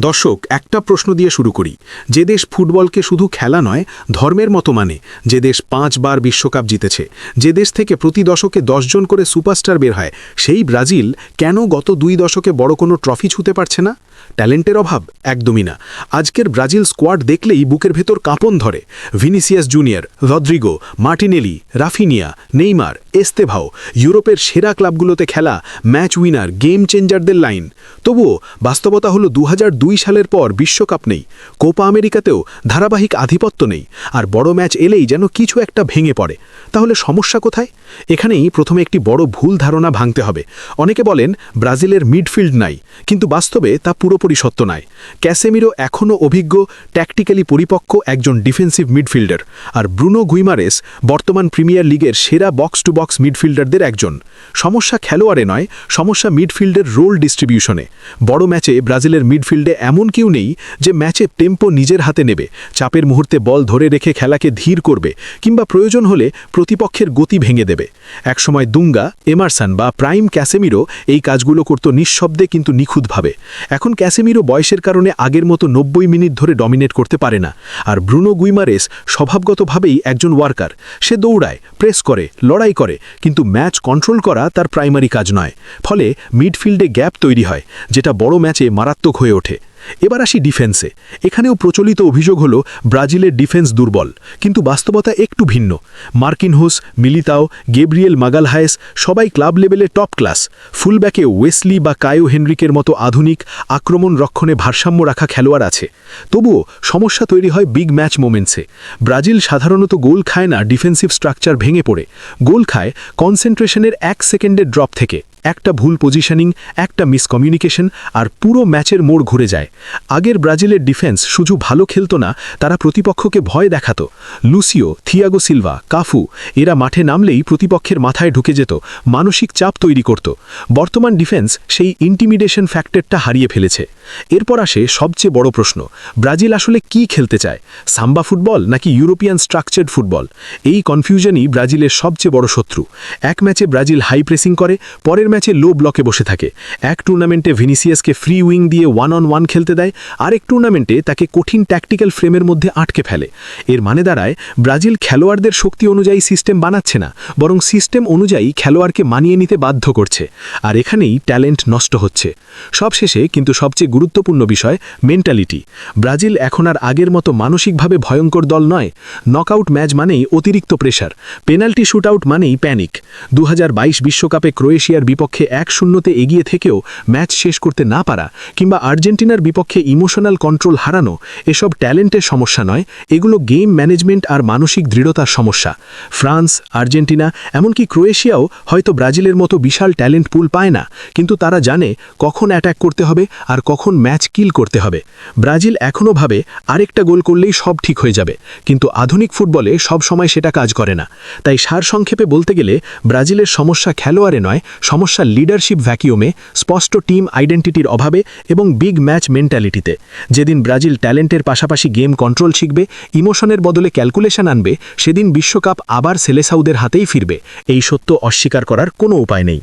দর্শক, একটা প্রশ্ন দিয়ে শুরু করি। যে দেশ ফুটবলকে শুধু খেলা নয়, ধর্মের মতো মানে। যে দেশ পাঁচবার বিশ্বকাপ জিতেছে। যে দেশ থেকে প্রতি দশকে জন করে সুপারস্টার বের হয়। সেই ব্রাজিল কেন গত দুই দশকে বড় কোনো ট্রফি ছুতে পারছে না? ট্যালেন্টের অভাব একদমই না। আজকের ব্রাজিল স্কোয়াড দেখলেই বুকের ভেতর কাঁপন ধরে। Vinicius Junior, Rodrigo, Martinelli, Raphinha, Neymar, Estevao ইউরোপের সেরা ক্লাবগুলোতে খেলা ম্যাচ উইনার, গেম চেঞ্জারদের লাইন। তবুও বাস্তবতা হলো দু হাজার দুই সালের পর বিশ্বকাপ নেই। কোপা আমেরিকাতেও ধারাবাহিক আধিপত্য নেই আর বড় ম্যাচ এলেই যেন কিছু একটা ভেঙে পড়ে। তাহলে সমস্যা কোথায়? এখানেই প্রথমে একটি বড় ভুল ধারণা ভাঙতে হবে। অনেকে বলেন ব্রাজিলের মিডফিল্ড নাই, কিন্তু বাস্তবে তা পুরোপুরি সত্য নয় ক্যাসেমিরো এখনও অভিজ্ঞ ট্যাকটিক্যালি পরিপক্ক একজন ডিফেন্সিভ মিডফিল্ডার আর ব্রুনো গুইমারেস বর্তমান প্রিমিয়ার লিগের সেরা বক্স টু বক্স মিডফিল্ডারদের একজন। সমস্যা খেলোয়াড়ে নয়, সমস্যা মিডফিল্ডের রোল ডিস্ট্রিবিউশনে বড় ম্যাচে ব্রাজিলের মিডফিল্ডে এমন কেউ নেই যে ম্যাচে টেম্পো নিজের হাতে নেবে, চাপের মুহূর্তে বল ধরে রেখে খেলাকে ধীর করবে, কিংবা প্রয়োজন হলে প্রতিপক্ষের গতি ভেঙে দেবে। একসময় দুঙ্গা, এমারসান বা প্রাইম ক্যাসেমিরো এই কাজগুলো করত নিঃশব্দে কিন্তু নিখুঁতভাবে। এখন ক্যাসেমিরো বয়সের কারণে আগের মতো নব্বই মিনিট ধরে ডমিনেট করতে পারে না। আর ব্রুনো গুইমারেস স্বভাবগতভাবেই একজন ওয়ার্কার। সে দৌড়ায়, প্রেস করে, লড়াই করে, কিন্তু ম্যাচ কন্ট্রোল করা তার প্রাইমারি কাজ নয়। ফলে মিডফিল্ডে গ্যাপ তৈরি হয়, যেটা বড় ম্যাচে মারাত্মক হয়ে ওঠে। এবার আসি ডিফেন্সে এখানেও প্রচলিত অভিযোগ হল, ব্রাজিলের ডিফেন্স দুর্বল, কিন্তু বাস্তবতা একটু ভিন্ন। মার্কিনহুস মিলিতাও, গেব্রিয়েল মাগালহায়েস সবাই ক্লাব লেভেলে টপ ক্লাস ফুলব্যাকে ওয়েসলি বা কায়ো হেনরিকের মতো আধুনিক, আক্রমণ রক্ষণে ভারসাম্য রাখা খেলোয়াড় আছে। তবুও সমস্যা তৈরি হয় বিগ ম্যাচ মোমেন্টসে ব্রাজিল সাধারণত গোল খায় না ডিফেন্সিভ স্ট্রাকচার ভেঙে পড়ে। গোল খায় কনসেন্ট্রেশনের এক সেকেন্ডের ড্রপ থেকে। একটা ভুল পজিশনিং একটা মিসকমিউনিকেশন আর পুরো ম্যাচের মোড় ঘুরে যায়। আগের ব্রাজিলের ডিফেন্স শুধু ভালো খেলত না, তারা প্রতিপক্ষকে ভয় দেখাত। লুসিও, থিয়াগো সিলভা, কাফু, এরা মাঠে নামলেই প্রতিপক্ষের মাথায় ঢুকে যেত, মানসিক চাপ তৈরি করত। বর্তমান ডিফেন্স সেই ইন্টিমিডেশন ফ্যাক্টরটা হারিয়ে ফেলেছে। এরপর আসে সবচেয়ে বড় প্রশ্ন, ব্রাজিল আসলে কি খেলতে চায়? সাম্বা ফুটবল নাকি ইউরোপিয়ান স্ট্রাকচার্ড ফুটবল? এই কনফিউশনই ব্রাজিলের সবচেয়ে বড় শত্রু। এক ম্যাচে ব্রাজিল হাই প্রেসিং করে, পরের লো ব্লকে বসে থাকে। এক টুর্নামেন্টে ভিনিসিয়াসকে ফ্রি উইং দিয়ে ওয়ান অন ওয়ান খেলতে দেয়, আরেক টুর্নামেন্টে তাকে কঠিন ট্যাকটিক্যাল ফ্রেমের মধ্যে আটকে ফেলে। এর মানে দাঁড়ায়, ব্রাজিল খেলোয়াড়দের শক্তি অনুযায়ী সিস্টেম বানাচ্ছে না, বরং সিস্টেম অনুযায়ী খেলোয়াড়কে মানিয়ে নিতে বাধ্য করছে, আর এখানেই ট্যালেন্ট নষ্ট হচ্ছে। সবশেষে কিন্তু সবচেয়ে গুরুত্বপূর্ণ বিষয় মেন্টালিটি ব্রাজিল এখন আর আগের মতো মানসিকভাবে ভয়ঙ্কর দল নয় নকআউট ম্যাচ মানেই অতিরিক্ত প্রেশার পেনাল্টি শুটআউট মানেই প্যানিক দু বিশ্বকাপে ক্রোয়েশিয়ার বিপক্ষে এক শূন্যতে এগিয়ে থেকেও ম্যাচ শেষ করতে না পারা কিংবা আর্জেন্টিনার বিপক্ষে ইমোশনাল কন্ট্রোল হারানো এসব ট্যালেন্টের সমস্যা নয়, এগুলো গেম ম্যানেজমেন্ট আর মানসিক দৃঢ়তার সমস্যা। ফ্রান্স, আর্জেন্টিনা, এমনকি ক্রোয়েশিয়াও হয়তো ব্রাজিলের মতো বিশাল ট্যালেন্ট পুল পায় না, কিন্তু তারা জানে কখন অ্যাট্যাক করতে হবে আর কখন ম্যাচ কিল করতে হবে। ব্রাজিল এখনও ভাবে আরেকটা গোল করলেই সব ঠিক হয়ে যাবে, কিন্তু আধুনিক ফুটবলে সব সময় সেটা কাজ করে না। তাই সারসংক্ষেপে বলতে গেলে, ব্রাজিলের সমস্যা খেলোয়াড়ে নয় সমস্যা লিডারশিপ ভ্যাকিউমে স্পষ্ট টিম আইডেন্টিটির অভাবে এবং বিগ ম্যাচ মেন্টালিটিতে। যেদিন ব্রাজিল ট্যালেন্টের পাশাপাশি গেম কন্ট্রোল শিখবে, ইমোশনের বদলে ক্যালকুলেশন আনবে, সেদিন বিশ্বকাপ আবার সেলেসাউদের হাতেই ফিরবে। এই সত্য অস্বীকার করার কোনো উপায় নেই।